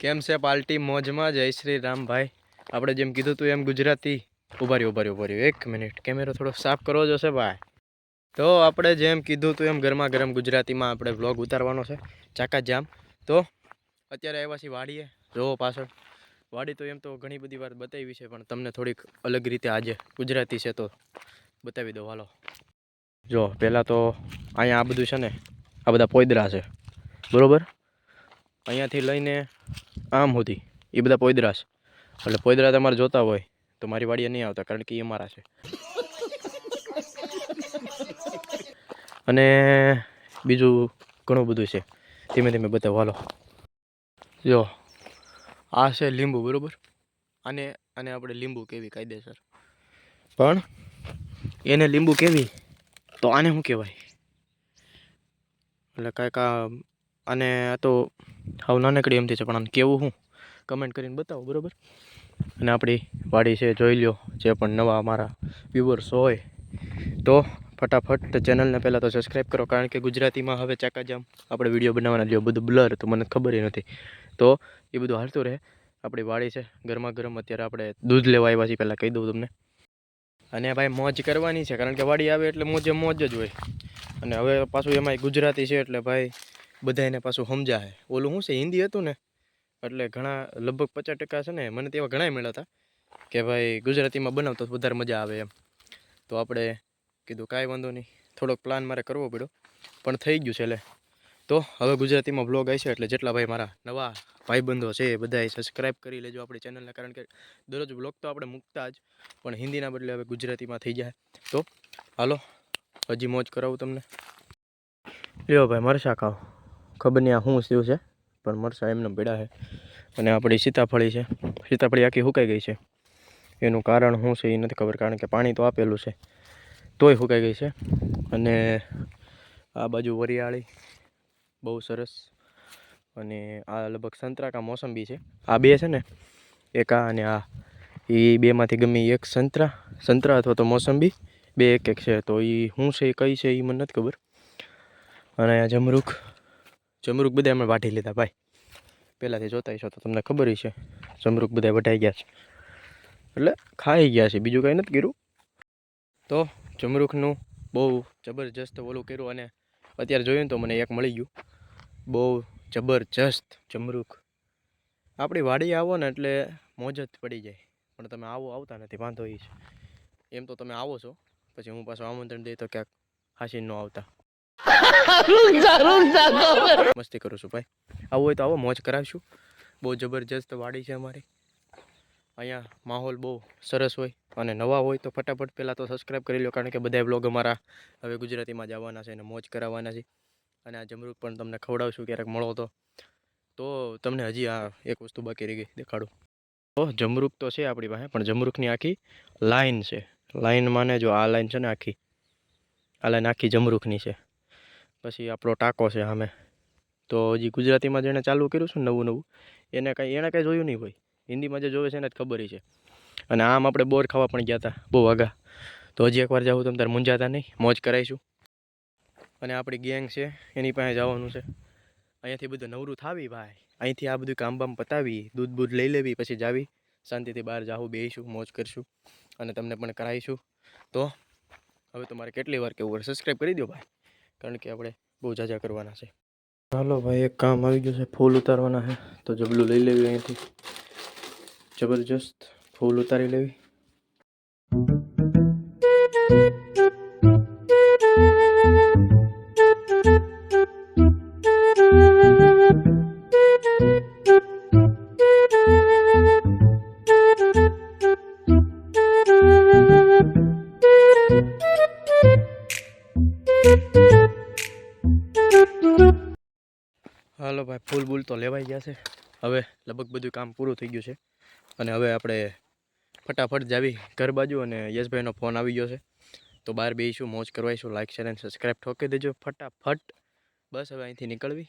કેમ છે પાર્ટી મોજમાં જય શ્રી રામભાઈ આપણે જેમ કીધું તું એમ ગુજરાતી. ઊભા રહ્યું, ઊભા રહ્યો, ઊભા રહ્યું. એક મિનિટ, કેમેરો થોડો સાફ કરવો જોશે ભાઈ. તો આપણે જેમ કીધું તું એમ ગરમા ગરમ ગુજરાતીમાં આપણે વ્લોગ ઉતારવાનો છે ચાકા જામ તો અત્યારે આવ્યા છીએ વાડીએ. જોવો પાછળ, વાડી તો એમ તો ઘણી બધી વાર બતાવી છે, પણ તમને થોડીક અલગ રીતે આજે ગુજરાતી છે તો બતાવી દો. હાલો. જો, પહેલાં તો અહીંયા આ બધું છે ને, આ બધા પોયદરા છે. બરોબર? અહીંયાથી લઈને આમ સુધી. એ બધા પોયદરા છે. એટલે પોયદરા તમારે જોતા હોય, તો મારી વાડીએ નહીં આવતા, કારણ કે એ અમારા છે. અને બીજું ઘણું બધું છે. ધીમે ધીમે બતાવો હાલો જો, આ છે લીંબુ, બરાબર? આને આને આપણે લીંબુ કેવી કાયદેસર. પણ એને લીંબુ કેવી? તો આને શું કહેવાય? એટલે કાંઈક આ આને આ તો હાવ નાનકડી એમથી છે, પણ આને કેવું હું? કમેન્ટ કરીને બતાવો, બરાબર? અને આપણી વાડી છે, જોઈ લ્યો, જે પણ નવા અમારા વ્યુઅર્સ હોય, તો ફટાફટ ચેનલને પહેલાં તો સબસ્ક્રાઈબ કરો, કારણ કે ગુજરાતીમાં હવે ચાકાજામ આપણે વીડિયો બનાવવાના લ્યો, બધું બ્લર તો મને ખબર નથી. તો એ બધું હાલતું રહે. આપણી વાડી છે ગરમા ગરમ અત્યારે આપણે દૂધ લેવા આવ્યા છીએ, પહેલાં કહી દઉં તમને. અને ભાઈ, મોજ કરવાની છે, કારણ કે વાડી આવે એટલે મોજે મોજ જ હોય. અને હવે પાછું એમાંય ગુજરાતી છે, એટલે ભાઈ બધા એને પાછું સમજાય ઓલું શું છે, હિન્દી હતું ને? એટલે ઘણા, લગભગ પચાસ ટકા છે ને, મને તેવા ઘણા મળ્યા હતા કે ભાઈ ગુજરાતીમાં બનાવતો વધારે મજા આવે એમ. તો આપણે કીધું કાંઈ વાંધો નહીં. થોડોક પ્લાન મારે કરવો પડ્યો. પણ થઈ ગયું છે એટલે. તો હવે ગુજરાતીમાં બ્લોગ આવશે એટલે જેટલા ભાઈ મારા નવા ભાઈબંધો છે એ બધાએ સબસ્ક્રાઈબ કરી લેજો આપણી ચેનલને કારણ કે દરરોજ બ્લોગ તો આપણે મૂકતા જ, પણ હિન્દીના બદલે હવે ગુજરાતીમાં થઈ જાય. તો હાલો, હજી મોજ કરાવું તમને. લ્યો ભાઈ મરસા ખાઓ ખબર નહીં આ શું થયું છે, પણ મરસા એમને પીડા છે. અને આપણી સીતાફળી છે. સીતાફળી આખી સુકાઈ ગઈ છે. એનું કારણ શું છે એ નથી ખબર, કારણ કે પાણી તો આપેલું છે. તોય સુકાઈ ગઈ છે. અને આ બાજુ વરિયાળી બહુ સરસ. અને આ લગભગ સંતરા કા મોસંબી છે. આ બે છે ને, એક આ અને આ. એ બેમાંથી ગમે એક સંતરા સંતરા અથવા તો મોસંબી, બે એક એક છે. તો એ શું છે એ કઈ છે એ મને નથી ખબર. અને જમરૂખ જમરૂખ બધા અમે વાઢી લીધા, ભાઈ. પહેલાંથી જોતા છો તો તમને ખબર હશે. છે જમરૂખ બધા વઢાઈ ગયા છે. એટલે ખાઈ ગયા છે. બીજું કાંઈ નથી કર્યું. તો જમરૂખનું બહુ જબરજસ્ત ઓલું કર્યું અને અત્યારે જોયું તો મને એક મળી ગયું. બહુ જબરજસ્ત જમરૂખ આપણી વાડી આવો ને એટલે મોજ જ પડી જાય. પણ તમે આવો, આવતા નથી. વાંધો એ છે. એમ તો તમે આવો છો. પછી હું પાછું આમંત્રણ દઈ તો ક્યાંક હાસી ન આવતા. મસ્તી કરું છું, ભાઈ. આવું હોય તો આવો, મોજ કરાવશું. બહુ જબરજસ્ત વાડી છે અમારી. અહીંયા માહોલ બહુ સરસ હોય અને નવા હોય તો ફટાફટ પહેલાં તો સબસ્ક્રાઈબ કરી લો, કારણ કે બધા બ્લોગ અમારા હવે ગુજરાતીમાં જ આવવાના છે અને મોજ કરાવવાના છે. અને આ જમરૂક પણ તમને ખવડાવશું ક્યારેક મળો તો. તો તમને હજી આ એક વસ્તુ બાકી રહી ગઈ, દેખાડું. તો જમરૂક તો છે આપણી પાસે, પણ જમરૂકની આખી લાઈન છે. લાઈન માને જો આ લાઈન છે ને આખી? આ લાઈન આખી જમરૂકની છે. પછી આપણો ટાંકો છે સામે. તો હજી ગુજરાતીમાં જેણે ચાલુ કર્યું છે નવું નવું, એને કાંઈ એણે કાંઈ જોયું નહીં હોય. હિન્દીમાં જે જોવે છે એને જ ખબર છે. અને આમ આપણે બોર ખાવા પણ ગયા હતા, બહુ વાગા. તો હજી એકવાર જાવું તમે તારે મૂંઝાતા નહીં, મોજ કરાવીશું અને આપણી ગેંગ છે, એની પાસે જવાનું છે. અહીંયાથી બધું નવરું થાવી ભાઈ. અહીંથી આ બધું કામ બામ પતાવી, દૂધ બૂધ લઈ લેવી, પછી જાવી. શાંતિથી બહાર જાવું બેસીશું મોજ કરીશું. અને તમને પણ કરાવીશું. તો હવે તમારે કેટલી વાર કેવું સબસ્ક્રાઈબ કરી દો ભાઈ. કારણ કે આપણે બહુ જાજા કરવાના છે. હાલો ભાઈ, એક કામ આવી ગયું છે, ફૂલ ઉતારવાના છે. તો જબલું લઈ લેવી અહીંથી. જબરજસ્ત ફૂલ ઉતારી લેવી. તો લેવાઈ ગયા છે. હવે લગભગ બધું કામ પૂરું થઈ ગયું છે. અને હવે આપણે ફટાફટ જાવી ઘર બાજુ અને યશભાઈનો ફોન આવી ગયો છે. તો બહાર બેસીશું મોજ કરવાઈશું. લાઇક શેર અને સબસ્ક્રાઈબ ઠોકી દેજો ફટાફટ. બસ હવે અહીંથી નીકળવી.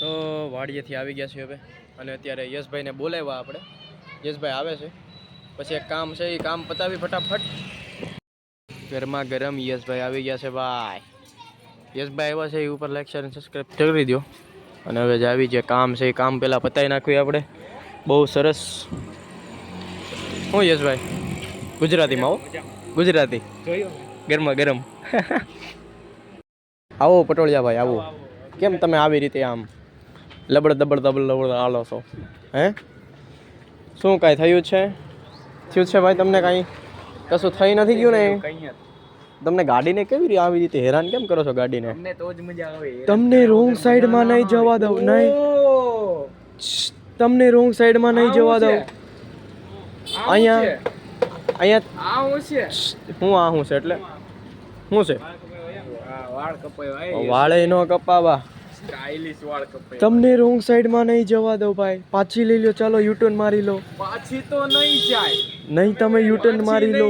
તો વાડીએથી આવી ગયા છે હવે. અને અત્યારે યશભાઈને બોલાવ્યા આપણે. યશભાઈ આવે છે. પછી એક કામ છે, એ કામ પતાવી ફટાફટ. ગરમા ગરમ યશભાઈ આવી ગયા છે, ભાઈ. યશભાઈ આવ્યા છે, એ ઉપર લાઇક શેર અને સબસ્ક્રાઈબ કરી દો અને હવે જે આવી જે કામ છે, એ કામ પહેલાં પતાવી નાખ્યું આપણે. બહુ સરસ. હું યશભાઈ? ગુજરાતીમાં આવો ગુજરાતી. ગરમા, ગરમ. આવો પટોળિયા ભાઈ આવો. કેમ તમે આવી રીતે આમ લબડ, દબડ દબડ, લબડ હાલો છો? હે? શું કાંઈ થયું છે? થયું છે ભાઈ તમને કાંઈ? કશું થઈ નથી ગયું ને? તમને ગાડીને કેવી રીતે આવી રીતે હેરાન કેમ કરો છો ગાડીને? તમને તો જ મજા આવે તમને રોંગ સાઈડમાં નહીં જવા દઉં નહીં. તમને રોંગ સાઈડમાં નહીં જવા દઉં. અહીંયા અહીંયા આ હું છે હું આ હું છે એટલે? શું છે? વાળ કપાય વાળે નો કપાવા. સ્ટાઇલિશ વાળ કપાય તમને રોંગ સાઈડમાં નહીં જવા દો ભાઈ. પાછી લઈ લો ચાલો યુટર્ન મારી લો. પાછી તો નહીં જાય. નહીં તમે યુટર્ન મારી લો.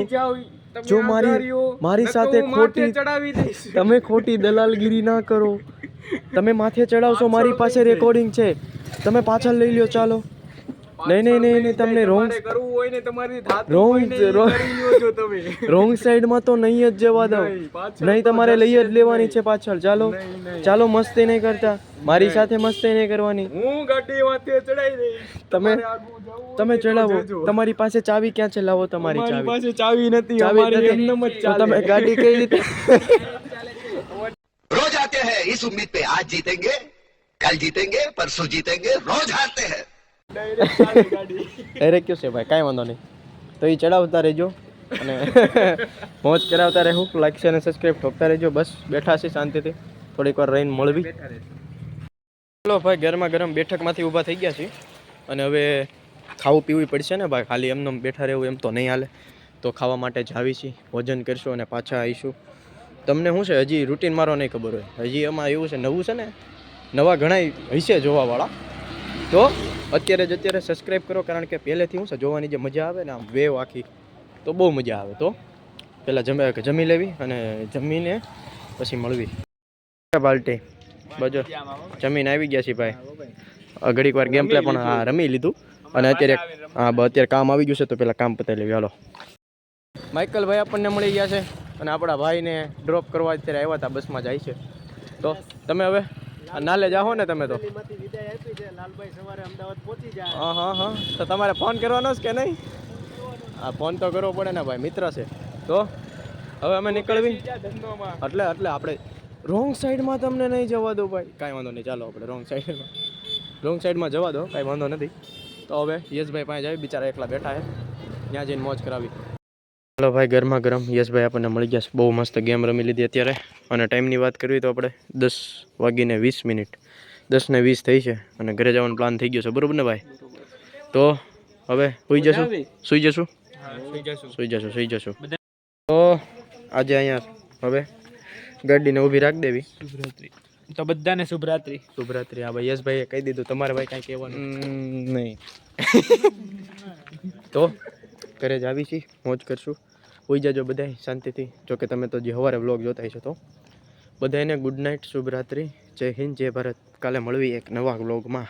જો મારી મારી સાથે ખોટી તમે ખોટી દલાલગીરી ના કરો. તમે માથે ચડાવશો મારી પાસે રેકોર્ડિંગ છે. તમે પાછળ લઈ લ્યો ચાલો. નહીં નહીં નહીં નહીં તમને રોંગ તમારે કરવું હોય ને તમારી થાતું Wrong- હોય ને ઈ wrong- કરી લ્યો છો તમે રોંગ સાઈડમાં તો નહીં જ જવા દો નહીં, પાછળ નહીં તમારે લઈ જ લેવાની છે પાછળ ચાલો નહીં, નહીં. ચાલો મસ્તી નહીં કરતા મારી સાથે મસ્તી નહીં કરવાની હું ગાડી માથે ચડાઈ દઈશ તમે તમારે આગળ જવું હોય તમે ને તો ચડાવો જજો. તમારી પાસે ચાવી ક્યાં છે લાવો તમારી અમારી ચાવી પાસે ચાવી નથી ચાવી અમારી નથી. એમનેમ જ તો ચાલે. તમે ગાડી કઈ રીતે रोज आते हैं इस उम्मीद पे आज जीतेंगे कल जीतेंगे परसों जीतेंगे रोज हारते हैं Direct ચાલે ગાડી અરે કયું છે ભાઈ? કાંઈ વાંધો નહીં. તો એ ચડાવતા રહેજો અને મોજ કરાવતા રહેવું લાઈક છે અને સબસ્ક્રાઈબ ઠોકતા રહેજો. બસ બેઠા છે શાંતિથી. થોડીક વાર રહીને મળવી. ચલો ભાઈ ગરમા ગરમ બેઠકમાંથી ઊભા થઈ ગયા છીએ. અને હવે ખાવું પીવું પડશે ને ભાઈ? ખાલી એમને એમ બેઠા રહેવું એમ તો નહીં હાલે. તો ખાવા માટે જ આવી છીએ. ભોજન કરશું અને પાછા આવીશું. તમને શું છે? હજી રૂટીન મારો નહીં ખબર હોય. હજી એમાં એવું છે નવું છે ને? નવા ઘણા હશે જોવાવાળા. તો અત્યારે જ અત્યારે સબસ્ક્રાઈબ કરો કારણ કે પહેલેથી શું છે જોવાની જે મજા આવે ને આમ વેવ આખી તો બહુ મજા આવે. તો પહેલાં જમે જમી લેવી અને જમીને પછી મળવી. બાલ્ટી બજો જમીને આવી ગયા છીએ ભાઈ. ઘડીક વાર ગેમ પ્લે પણ હા રમી લીધું. અને અત્યારે હા અત્યારે કામ આવી ગયું છે તો પહેલાં કામ પતાવી લેવી. હાલો. માઇકલ ભાઈ આપણને મળી ગયા છે અને આપણા ભાઈને ડ્રોપ કરવા અત્યારે આવ્યા હતા બસમાં જાય છે. તો તમે હવે નાલે જાહો ને તમે તો. હા હા હા. તો તમારે ફોન કરવાનો છે કે નહીં? હા ફોન તો કરવો પડે ને ભાઈ મિત્ર છે. તો હવે અમે નીકળવી. એટલે એટલે આપણે રોંગ સાઈડમાં તમને નહીં જવા દો ભાઈ. કાંઈ વાંધો નહીં ચાલો આપણે રોંગ સાઈડમાં. રોંગ સાઈડમાં જવા દો કાંઈ વાંધો નથી. તો હવે યશભાઈ પાસે જાય બિચારા એકલા બેઠા છે. ત્યાં જઈને મોજ કરાવી. ચાલો ભાઈ ગરમા ગરમ. યશભાઈ આપણને મળી ગયા બહુ મસ્ત ગેમ રમી લીધી અત્યારે. અને ટાઈમની વાત કરવી તો આપણે દસ વાગીને વીસ મિનિટ દસ ને વીસ થઈ છે અને ઘરે જવાનો પ્લાન થઈ ગયો છે. બરોબર ને ભાઈ? તો હવે સુઈ જશું? સુઈ જશું? સુઈ જશું. સુઈ જશું તો આજે અહીંયા હવે ગાડીને ઊભી રાખી દેવી. તો બધાને શુભરાત્રી. શુભરાત્રી. હા ભાઈ યશભાઈએ કહી દીધું તમારે ભાઈ કાંઈ કહેવાનું? નહીં. તો ઘરે જ આવી છીએ મોજ કરશું. હોઈ જાજો બધાય શાંતિથી. જોકે તમે તો જે સવારે વ્લોગ જોતા હશો તો. બધાને ગુડ નાઇટ શુભરાત્રી જય હિન્દ, જય ભારત. કાલે મળવી એક નવા વ્લોગમાં.